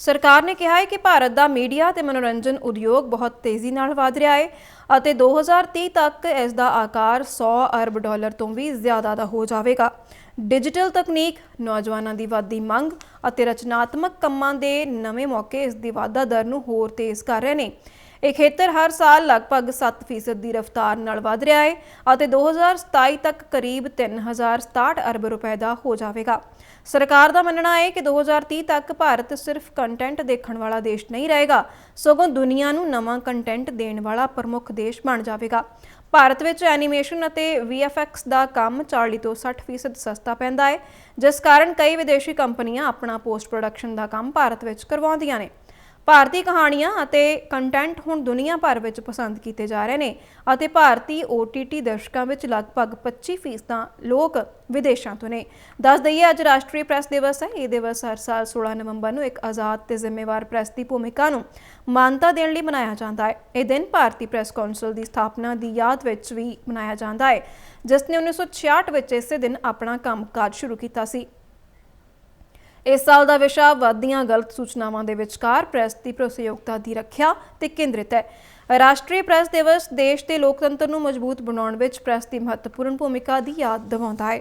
ਸਰਕਾਰ ਨੇ ਕਿਹਾ ਹੈ ਕਿ ਭਾਰਤ ਦਾ ਮੀਡੀਆ ਤੇ ਮਨੋਰੰਜਨ ਉਦਯੋਗ ਬਹੁਤ ਤੇਜ਼ੀ ਨਾਲ ਵਧ ਰਿਹਾ ਹੈ ਅਤੇ 2030 ਤੱਕ ਇਸ ਦਾ ਆਕਾਰ 100 ਅਰਬ ਡਾਲਰ ਤੋਂ ਵੀ ਜ਼ਿਆਦਾ ਦਾ ਹੋ ਜਾਵੇਗਾ। ਡਿਜੀਟਲ ਤਕਨੀਕ, ਨੌਜਵਾਨਾਂ ਦੀ ਵਾਧੀ ਮੰਗ ਅਤੇ ਰਚਨਾਤਮਕ ਕੰਮਾਂ ਦੇ ਨਵੇਂ ਮੌਕੇ ਇਸ ਦੀ ਵਾਧਾ ਦਰ ਨੂੰ ਹੋਰ ਤੇਜ਼ ਕਰ ਰਹੇ ਨੇ। ਇਹ ਖੇਤਰ ਹਰ ਸਾਲ ਲਗਭਗ 7% ਦੀ ਰਫ਼ਤਾਰ ਨਾਲ ਵਧ ਰਿਹਾ ਹੈ ਅਤੇ 2027 ਤੱਕ ਕਰੀਬ 3067 ਅਰਬ ਰੁਪਏ ਦਾ ਹੋ ਜਾਵੇਗਾ। ਸਰਕਾਰ ਦਾ ਮੰਨਣਾ ਹੈ ਕਿ 2030 ਤੱਕ ਭਾਰਤ ਸਿਰਫ ਕੰਟੈਂਟ ਦੇਖਣ ਵਾਲਾ ਦੇਸ਼ ਨਹੀਂ ਰਹੇਗਾ, ਸਗੋਂ ਦੁਨੀਆ ਨੂੰ ਨਵਾਂ ਕੰਟੈਂਟ ਦੇਣ ਵਾਲਾ ਪ੍ਰਮੁੱਖ ਦੇਸ਼ ਬਣ ਜਾਵੇਗਾ। ਭਾਰਤ ਵਿੱਚ ਐਨੀਮੇਸ਼ਨ ਅਤੇ VFX ਦਾ ਕੰਮ 40 ਤੋਂ 60% ਸਸਤਾ ਪੈਂਦਾ ਹੈ ਜਿਸ ਕਾਰਨ ਕਈ ਵਿਦੇਸ਼ੀ ਕੰਪਨੀਆਂ ਆਪਣਾ ਪੋਸਟ ਪ੍ਰੋਡਕਸ਼ਨ ਦਾ ਕੰਮ ਭਾਰਤ ਵਿੱਚ ਕਰਵਾਉਂਦੀਆਂ ਨੇ। ਭਾਰਤੀ ਕਹਾਣੀਆਂ ਅਤੇ ਕੰਟੈਂਟ ਹੁਣ ਦੁਨੀਆ ਭਰ ਵਿੱਚ ਪਸੰਦ ਕੀਤੇ ਜਾ ਰਹੇ ਨੇ ਅਤੇ ਭਾਰਤੀ OTT ਦਰਸ਼ਕਾਂ ਵਿੱਚ ਲਗਭਗ 25% ਲੋਕ ਵਿਦੇਸ਼ਾਂ ਤੋਂ ਨੇ। ਦੱਸ ਦਈਏ, ਅੱਜ ਰਾਸ਼ਟਰੀ ਪ੍ਰੈਸ ਦਿਵਸ ਹੈ। ਇਹ ਦਿਵਸ ਹਰ ਸਾਲ 16 ਨਵੰਬਰ ਨੂੰ ਇੱਕ ਆਜ਼ਾਦ ਤੇ ਜ਼ਿੰਮੇਵਾਰ ਪ੍ਰੈਸ ਦੀ ਭੂਮਿਕਾ ਨੂੰ ਮਾਨਤਾ ਦੇਣ ਲਈ ਮਨਾਇਆ ਜਾਂਦਾ ਹੈ। ਇਹ ਦਿਨ ਭਾਰਤੀ ਪ੍ਰੈਸ ਕੌਂਸਲ ਦੀ ਸਥਾਪਨਾ ਦੀ ਯਾਦ ਵਿੱਚ ਵੀ ਮਨਾਇਆ ਜਾਂਦਾ ਹੈ। ਜਿਸ ਨੇ 1966 ਵਿੱਚ ਇਸੇ ਦਿਨ ਆਪਣਾ ਕੰਮਕਾਜ ਸ਼ੁਰੂ ਕੀਤਾ ਸੀ। ਇਸ ਸਾਲ ਦਾ ਵਿਸ਼ਾ ਵੱਧਦੀਆਂ ਗਲਤ ਸੂਚਨਾਵਾਂ ਦੇ ਵਿਚਕਾਰ ਪ੍ਰੈਸ ਦੀ ਭਰੋਸੇਯੋਗਤਾ ਦੀ ਰੱਖਿਆ ਤੇ ਕੇਂਦਰਿਤ ਹੈ। ਰਾਸ਼ਟਰੀ ਪ੍ਰੈਸ ਦਿਵਸ ਦੇਸ਼ ਦੇ ਲੋਕਤੰਤਰ ਨੂੰ ਮਜ਼ਬੂਤ ਬਣਾਉਣ ਵਿੱਚ ਪ੍ਰੈਸ ਦੀ ਮਹੱਤਵਪੂਰਨ ਭੂਮਿਕਾ ਦੀ ਯਾਦ ਦਿਵਾਉਂਦਾ ਹੈ।